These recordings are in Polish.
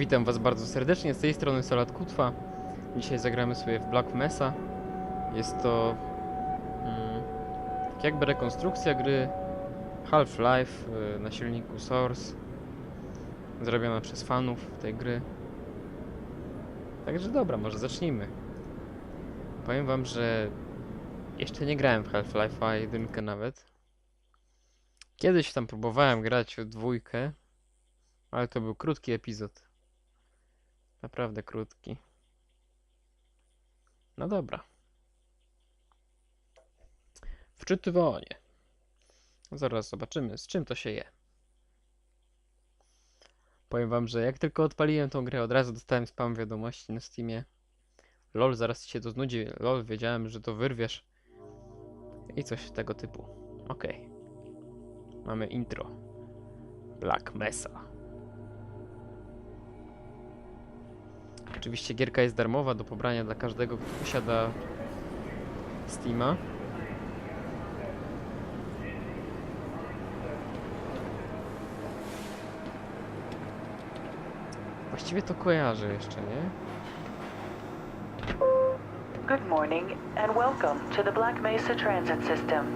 Witam Was bardzo serdecznie, z tej strony Salat Kutwa. Dzisiaj zagramy sobie w Black Mesa. Jest to mm, tak jakby rekonstrukcja gry Half-Life y, na silniku Source. Zrobiona przez fanów tej gry. Także dobra, może zacznijmy. Powiem Wam, że jeszcze nie grałem w Half-Life'a 1 nawet. Kiedyś tam próbowałem grać w dwójkę, ale to był krótki epizod. Naprawdę krótki. No dobra. Wczytywanie. Zaraz zobaczymy, z czym to się je. Powiem wam, że jak tylko odpaliłem tą grę, od razu dostałem spam wiadomości na Steamie. LOL, zaraz ci się to znudzi. LOL, wiedziałem, że to wyrwiesz. I coś tego typu. Okej. Mamy intro. Black Mesa. Oczywiście gierka jest darmowa do pobrania dla każdego, kto posiada Steama. Właściwie to kojarzę jeszcze, nie? Good morning and welcome to the Black Mesa Transit System.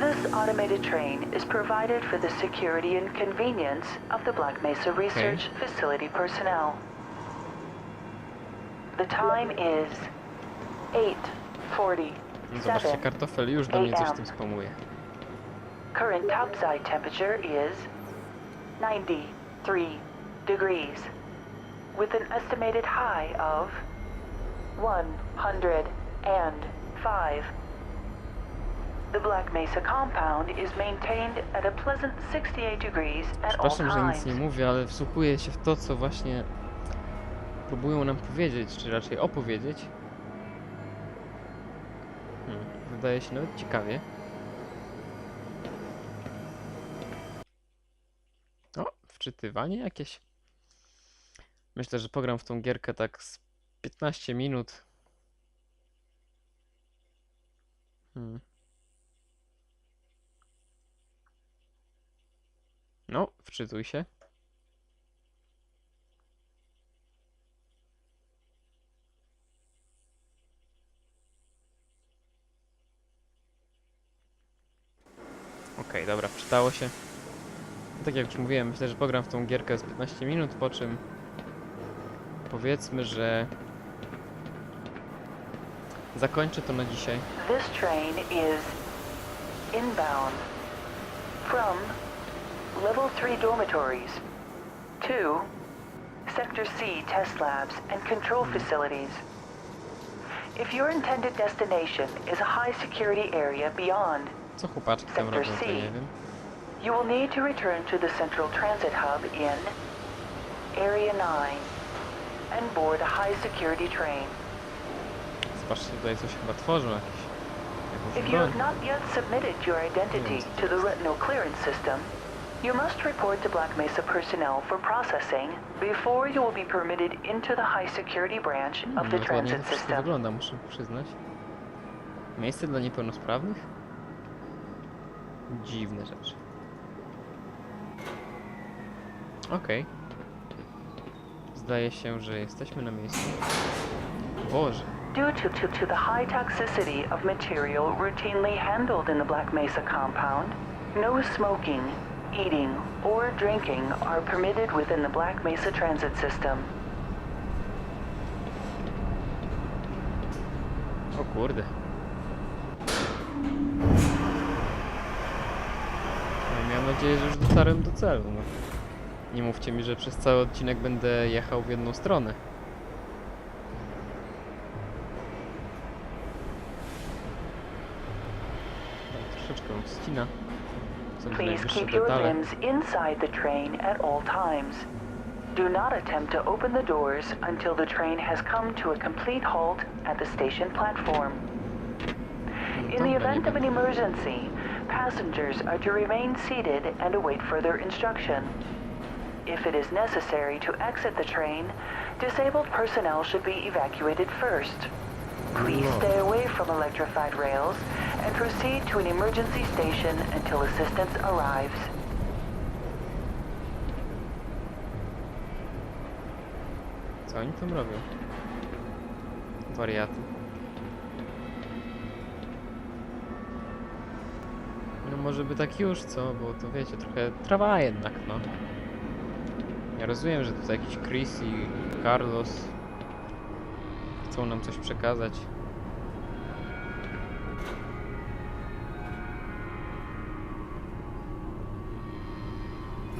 This automated train is provided for the security and convenience of the Black Mesa Research Facility personnel. The time is 8:40. No Zobaczcie, kartofel już do mnie coś tym spamuje. Current topside temperature is 93 degrees, with an estimated high of 105. The Black Mesa compound is maintained at a pleasant 68 degrees at all Przepraszam, że nic nie times. mówię, ale wsłuchuję się w to, co właśnie próbują nam powiedzieć, czy raczej opowiedzieć. Hmm, wydaje się nawet ciekawie. O, wczytywanie jakieś. Myślę, że pogram w tą gierkę tak z 15 minut. Hmm. No, wczytuj się. Okej, dobra, wczytało się. No, tak jak już mówiłem, myślę, że pogram w tą gierkę z 15 minut, po czym powiedzmy, że zakończę to na dzisiaj. This train is inbound from Level 3 dormitories to Sector C test labs and control facilities. If your intended destination is a high security area beyond, Co chłopaczki tam robią, to nie wiem. you will need to return to the Central Transit Hub in Area 9 and board a high security train. Zobaczcie, tutaj coś chyba tworzą jakieś. If you have not yet submitted your identity to the retinal clearance system, you must report to Black Mesa personnel for processing before you will be permitted into the high security branch Hmm, of the no transit system. wygląda, muszę przyznać. Miejsce dla niepełnosprawnych? Dziwne rzeczy. Okej. Zdaje się, że jesteśmy na miejscu. Boże. Due to, to, to the high toxicity of material routinely handled in the Black Mesa compound, no smoking, eating, or drinking are permitted within the Black Mesa transit system. O kurde. No, miałem nadzieję, że już dotarłem do celu. No. Nie mówcie mi, że przez cały odcinek będę jechał w jedną stronę. Tak, Troszeczkę ścina. Please najwyższe keep your detale. limbs inside the train at all times. Do not attempt to open the doors until the train has come to a complete halt at the station platform. In the event of an emergency, passengers are to remain seated and await further instruction. If it is necessary to exit the train, disabled personnel should be evacuated first. Please stay away from electrified rails and proceed to an emergency station until assistance arrives. Co oni tam robią? Wariaty. Może by tak już, co? Bo to wiecie, trochę trawa jednak, no. Ja rozumiem, że tutaj jakiś Chris i Carlos chcą nam coś przekazać.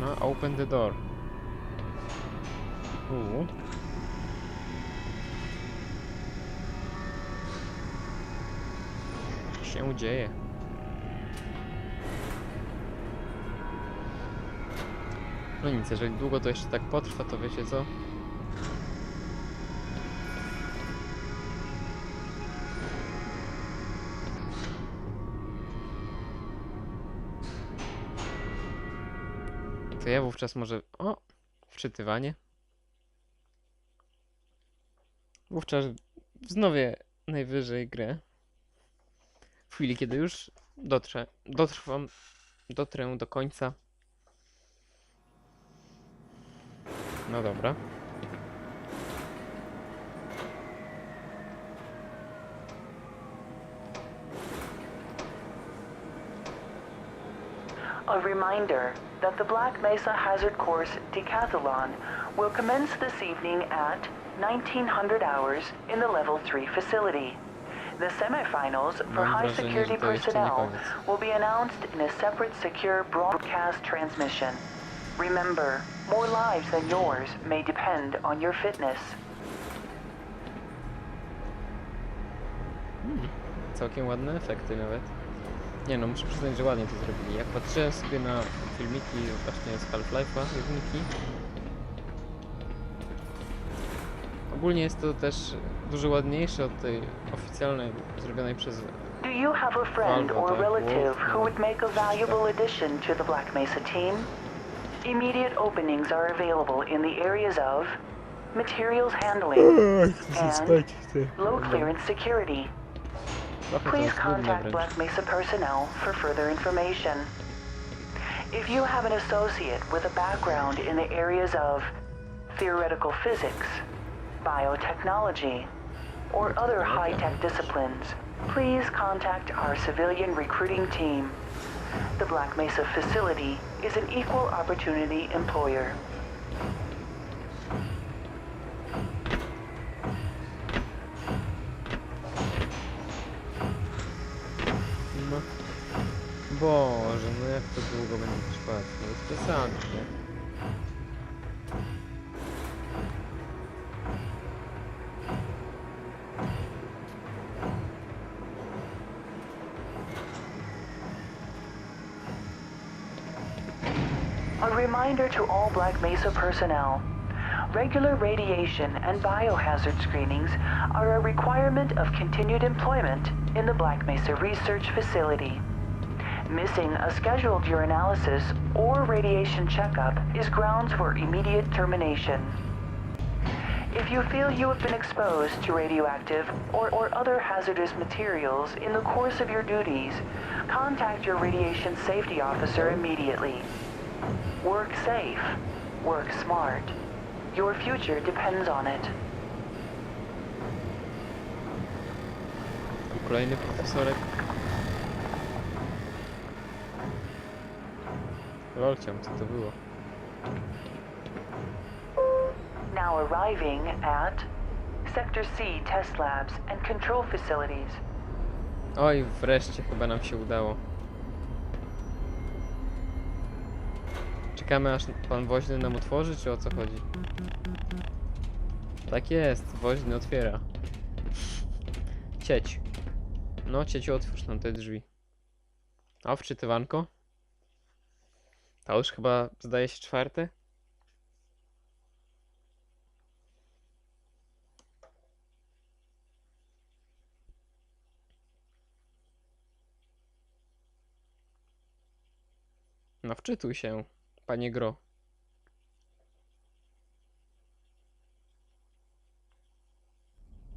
No, open the door. Uuu. się dzieje. No nic, jeżeli długo to jeszcze tak potrwa, to wiecie co? To ja wówczas może... O! Wczytywanie. Wówczas wznowię najwyżej grę. W chwili, kiedy już dotrę, dotrwam, dotrę do końca. No dobra. A reminder that the Black Mesa Hazard Course Decathlon will commence this evening at 1900 hours in the Level 3 facility. The semifinals for high security że to jeszcze nie personnel will be announced in a separate secure broadcast transmission. Remember, more lives than yours may depend on your fitness. Całkiem ładne efekty nawet. Nie no, muszę przyznać, że ładnie to zrobili. Jak patrzyłem sobie na filmiki właśnie z Half-Life'a, jedynki, ogólnie jest to też dużo ładniejsze od tej oficjalnej, zrobionej przez... Do you have a friend or tak, relative who would make a valuable addition to the Black Mesa team? Immediate openings are available in the areas of materials handling, and low clearance security. Please contact. Black Mesa personnel for further information. If you have an associate with a background in the areas of theoretical physics, biotechnology, or other high-tech disciplines, please contact our civilian recruiting team. The Black Mesa facility is an equal opportunity employer. Boże, no jak to długo będzie trwać? No jest reminder to all Black Mesa personnel. Regular radiation and biohazard screenings are a requirement of continued employment in the Black Mesa Research Facility. Missing a scheduled urinalysis or radiation checkup is grounds for immediate termination. If you feel you have been exposed to radioactive or, or other hazardous materials in the course of your duties, contact your radiation safety officer immediately. Work safe. Work smart. Your future depends on it. Kolejny profesorek. Lolciam, co to było? Now arriving at Sector C test labs and control facilities. Oj, wreszcie chyba nam się udało. Czekamy aż pan woźny nam otworzy, czy o co chodzi? Tak jest, woźny otwiera. Cieć. No, cieciu, otwórz nam te drzwi. A, wczytywanko? To już chyba, zdaje się, czwarte? No, wczytuj się, panie Gro.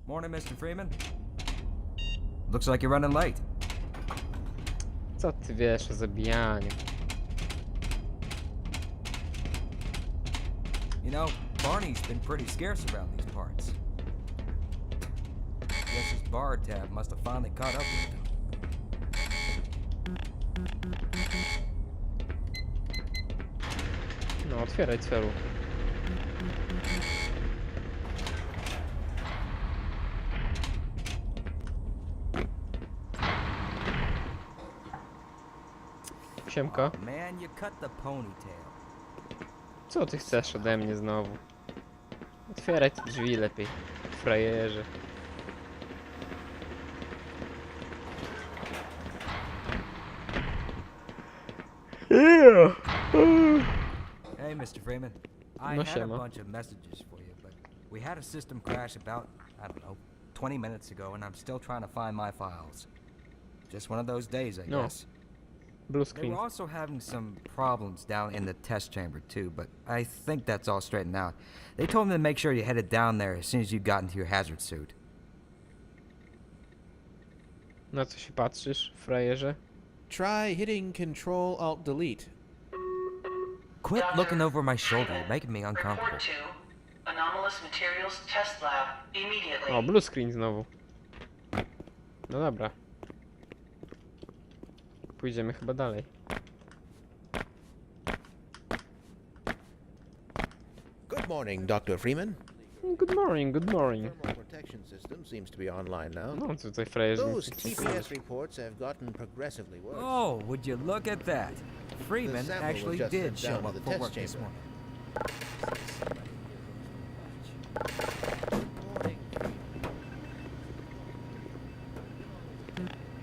Morning, Mr. Freeman. Looks like you're running late. Co ty wiesz o zabijaniu? You know, Barney's been pretty scarce around these parts. Guess his bar tab must have finally caught up with him. No, otwieraj cfelu. Siemka. Man, you cut the ponytail. Co ty chcesz ode mnie znowu? Otwieraj te drzwi lepiej, frajerze. Hey, Mr. Freeman. I No had a siema. bunch of messages for you, but we had a system crash about, I don't know, 20 minutes ago, and I'm still trying to find my files. Just one of those days, I No. guess. Blue They screen. were also having some problems down in the test chamber, too, but I think that's all straightened out. They told me to make sure you headed down there as soon as you got into your hazard suit. Na co się patrzysz, frajerze? Try hitting Control Alt Delete. Quit Doctor, looking over my shoulder, you're making me uncomfortable. to Anomalous Materials Test Lab immediately. O, blue screen znowu. No dobra. Pójdziemy chyba dalej. Good morning, Dr. Freeman. Good morning, good morning. Thermal protection system seems to be online now. No, co tutaj frajerzy Those TPS reports have gotten progressively worse. Oh, would you look at that? Freeman actually did show up for work this morning.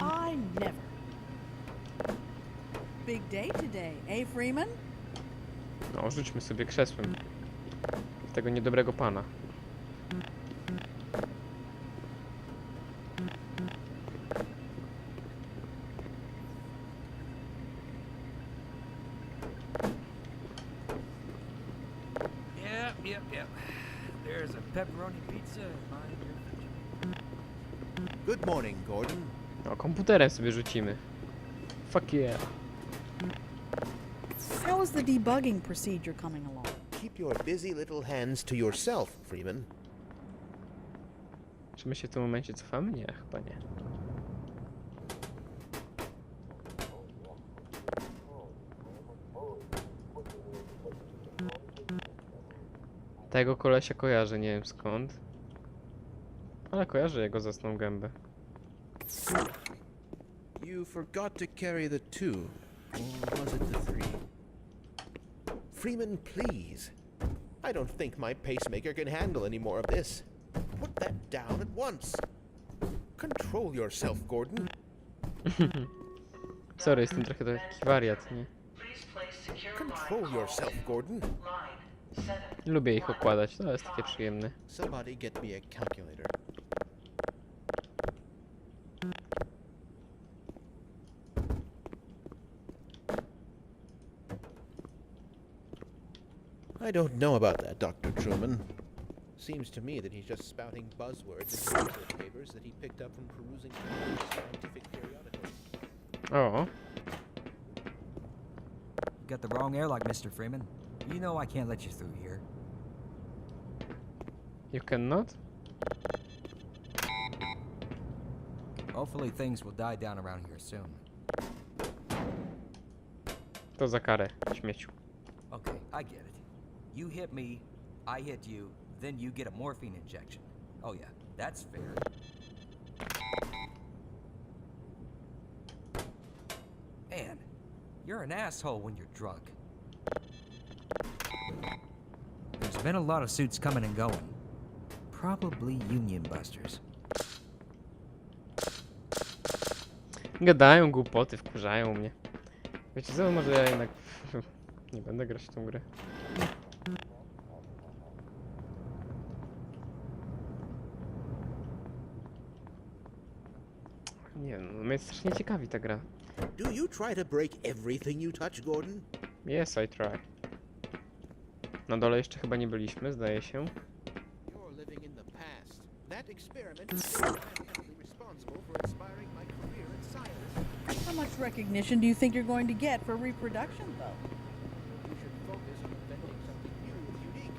I never. Big day today, eh, Freeman? No, rzućmy sobie krzesłem. Tego niedobrego pana. Yep, yep. There's a pepperoni pizza in my Good morning, Gordon. O, komputerem sobie rzucimy. Fuck yeah. How is the debugging procedure coming along? Keep your busy little hands to yourself, Freeman. Czy my się w tym momencie cofamy? Nie, chyba nie. Tego kolesia kojarzę, nie wiem skąd. Ale kojarzę jego zasną gębę. You forgot to carry the two. Or was it the three? Freeman, please. I don't think my pacemaker can handle any more of this. Put that down at once. Control yourself, Gordon. Sorry, jestem trochę taki wariat, nie? Control yourself, Gordon. line seven. Lubię ich okładać, to jest takie przyjemne. Somebody get me a calculator. I don't know about that, Dr. Truman. Seems to me that he's just spouting buzzwords and research papers that he picked up from perusing scientific periodicals. O, You got the wrong airlock, Mr. Freeman. You know I can't let you through here. You cannot? Hopefully things will die down around here soon. To za karę, śmieciu. Okay, I get it. You hit me, I hit you, then you get a morphine injection. Oh yeah, that's fair. Man, you're an asshole when you're drunk. There's been a lot of suits coming and going. Probably union busters. Gadają głupoty, wkurzają mnie. Wiecie co, może ja jednak nie będę grać w tą grę. Nie wiem, no mnie strasznie ciekawi ta gra. Do you try to break everything you touch, Gordon? Yes, I try. Na dole jeszcze chyba nie byliśmy, zdaje się. experiment responsible for inspiring my career in science. How much recognition do you think you're going to get for reproduction, though? You should focus on inventing something new and unique.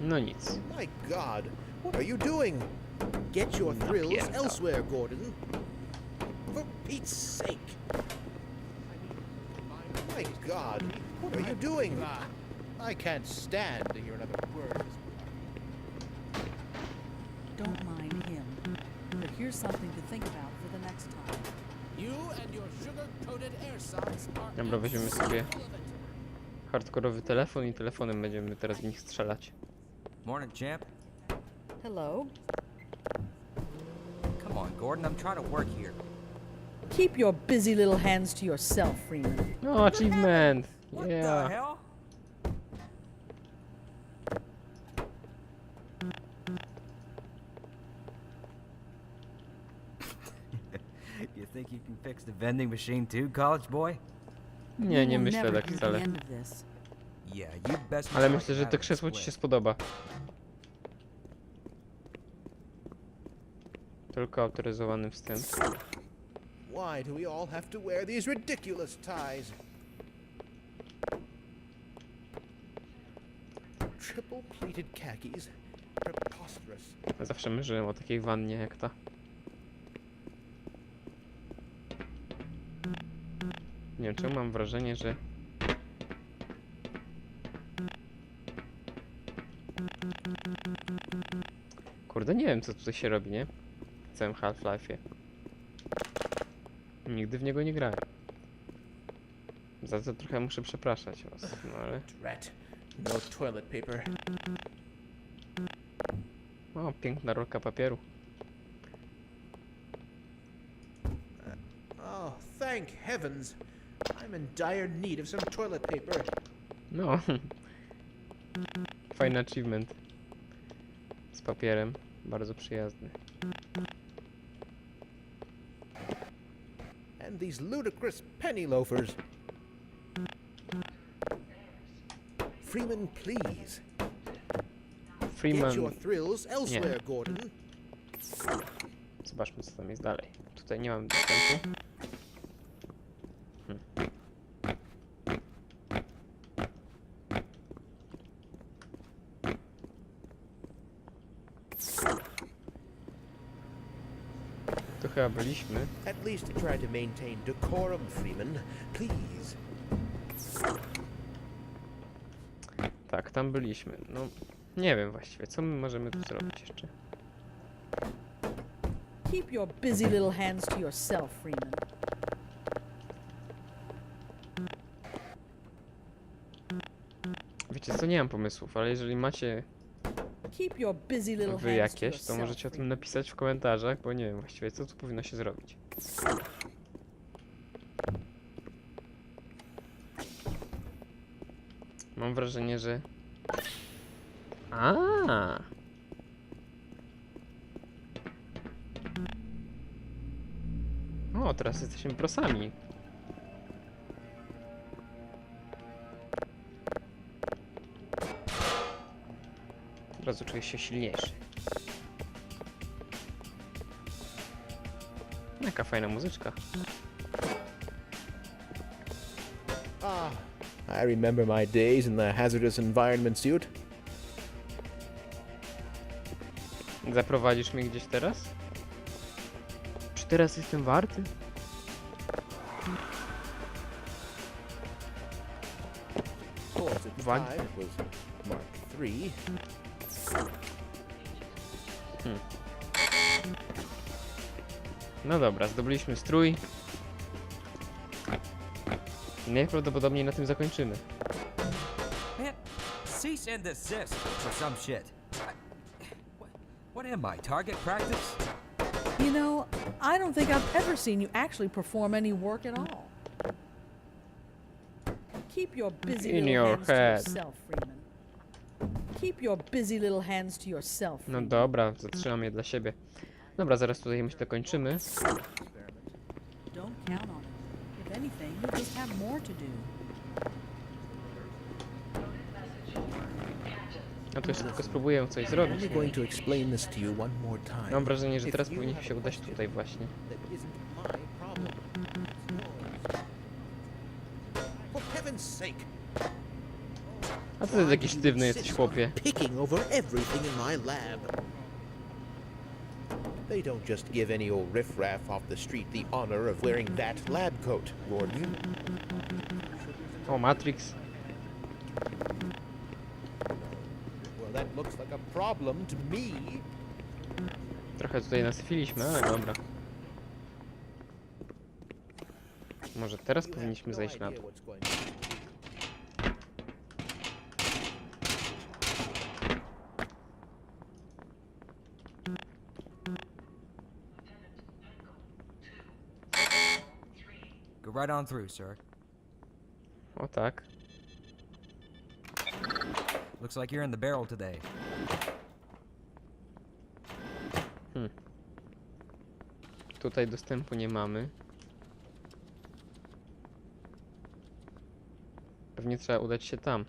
Hmm. No oh my God, what are you doing? Get your thrills elsewhere, Gordon. For Pete's sake. My God, what are you doing? I can't stand to hear another word. Don't mind him. But here's something to think about for the next time. You and your sugar-coated air songs are Dobra, weźmiemy sobie hardkorowy telefon i telefonem będziemy teraz w nich strzelać. Morning, champ. Hello. Come on, Gordon. I'm trying to work here. Keep your busy little hands to yourself, Freeman. No, achievement! What Yeah! the hell? Think you can fix the vending machine too, college boy? Nie, nie myślę tak wcale. Yeah, you best. Ale myślę, że to krzesło ci się spodoba. Tylko autoryzowany wstęp. Why do we all have to wear these ridiculous ties? Triple pleated khakis? Preposterous. Zawsze marzyłem o takiej wannie jak ta. Nie wiem, czemu mam wrażenie, że... Kurde, nie wiem co tutaj się robi, nie? W całym Half-Life'ie. Nigdy w niego nie grałem. Za to trochę muszę przepraszać was, no ale... No toilet paper. O, piękna rolka papieru. Oh, thank heavens. I'm in dire need of some toilet paper. No. Fajny achievement. Z papierem. Bardzo przyjazny. And these ludicrous penny loafers. Freeman, please. Get Freeman. your thrills elsewhere, Gordon. Zobaczmy co tam jest dalej. Tutaj nie mam dostępu. Chyba byliśmy. At least try to maintain decorum, Freeman. Please. Tak, tam byliśmy. No, nie wiem właściwie, co my możemy tu zrobić jeszcze. Keep your busy little hands to yourself, Freeman. Wiecie co, nie mam pomysłów, ale jeżeli macie Keep your busy little wy hands to jakieś, to yourself, możecie o tym napisać w komentarzach, bo nie wiem właściwie co tu powinno się zrobić. Mam wrażenie, że... A. O, teraz jesteśmy prosami. Od razu się silniejszy. Jaka fajna muzyczka. Ah, I remember my days in the hazardous environment suit. Zaprowadzisz mnie gdzieś teraz? Czy teraz jestem warty? Of course, at the time it was Mark III. No dobra, zdobyliśmy strój. Najprawdopodobniej na tym zakończymy. Man, cease and desist or some shit. I, what, what am I? Target practice? You know, I don't think I've ever seen you actually perform any work at all. Keep your busy In little your hands head. to yourself, Freeman. Keep your busy little hands to yourself. No Freeman. dobra, zatrzymam je dla siebie. Dobra, zaraz tutaj myślę kończymy. Don't count on it. If anything, you'll just have more to do. No to jeszcze tylko spróbuję coś zrobić. only going to explain this to you one more time. Mam wrażenie, że teraz powinniśmy się udać tutaj właśnie. For heaven's sake! A ty jakiś sztywny jesteś, chłopie. Picking over everything in my lab. They don't just give any old riffraff off the street the honor of wearing that lab coat, Gordon. Oh, Matrix. Well, that looks like a problem to me. Trochę tutaj nasyfiliśmy, ale dobra. Może teraz powinniśmy zejść na to. Right on through, sir. O tak. Looks like you're in the barrel today. Tutaj dostępu nie mamy. Pewnie trzeba udać się tam.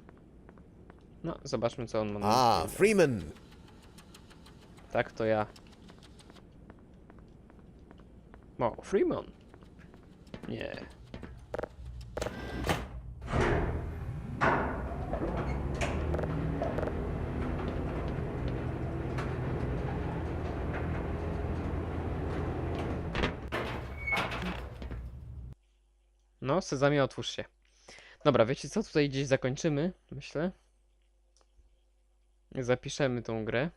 No, zobaczmy co on ma na Ah, myśli. Freeman. Tak, to ja. O, Freeman. Nie. No, Sezamie, otwórz się. Dobra, wiecie co? Tutaj gdzieś zakończymy, myślę. Zapiszemy tą grę.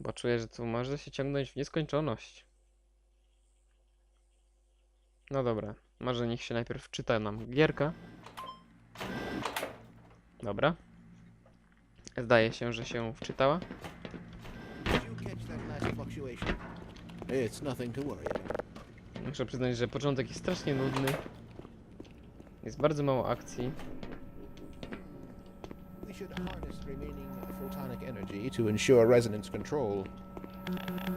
Bo czuję, że tu może się ciągnąć w nieskończoność. No dobra, może niech się najpierw czyta nam gierka. Dobra. Zdaje się, że się wczytała. It's nothing to worry about. Muszę przyznać, że początek jest strasznie nudny. Jest bardzo mało akcji. We should harness remaining photonic energy to ensure resonance control.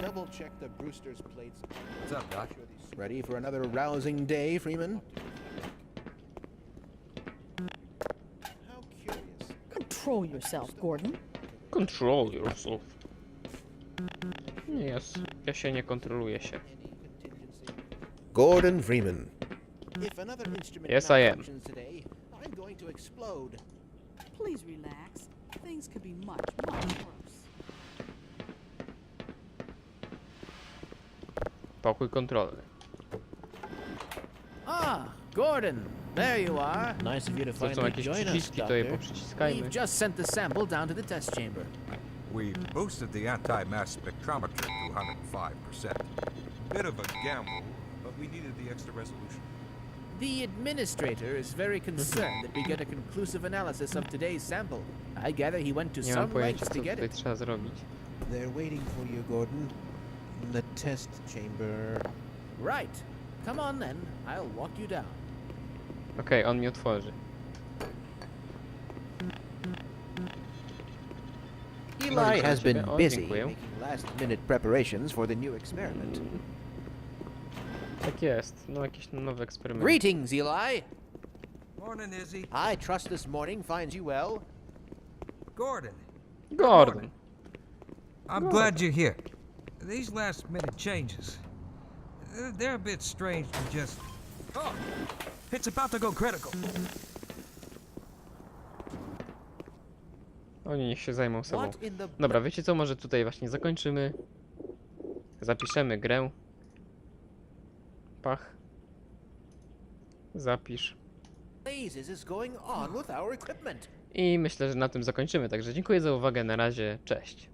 Double check the Brewster's plates. What's up, Doc? Ready for another rousing day, Freeman? How curious. Control yourself, Gordon. Control yourself. Nie jest. Ja się nie kontroluję się. Gordon Freeman. If another instrument Yes, I am. malfunctions today, I'm going to explode. Please relax. Things could be much, much worse. Pokój kontrolny. Ah, Gordon, there you are. Nice of you to To są finally jakieś join us, przyciski, to je Doctor. poprzyciskajmy. We've just sent the sample down to the test chamber. We boosted the anti-mass spectrometer to 105%. Bit of a gamble, but we needed the extra resolution. The administrator is very concerned that we get a conclusive analysis of today's sample. I gather he went to Nie mam some pojęcia, lengths co to get tutaj it. trzeba zrobić. They're waiting for you, Gordon. In the test chamber. Right. Come on then, I'll walk you down. Okej, on mi otworzy. Eli has been O, busy dziękuję. making last-minute preparations for the new experiment. Tak jest. No jakiś nowy eksperyment. Greetings, Eli. Morning, Izzy. I trust this morning finds you well. Gordon. Gordon. I'm glad you're here. These last minute changes, uh, they're a bit strange to just. Oh! It's about to go critical. Oni niech się zajmą sobą. What in the Dobra, wiecie co? Może tutaj właśnie zakończymy. Zapiszemy grę. Pach. Zapisz. I myślę, że na tym zakończymy. Także dziękuję za uwagę. Na razie. Cześć.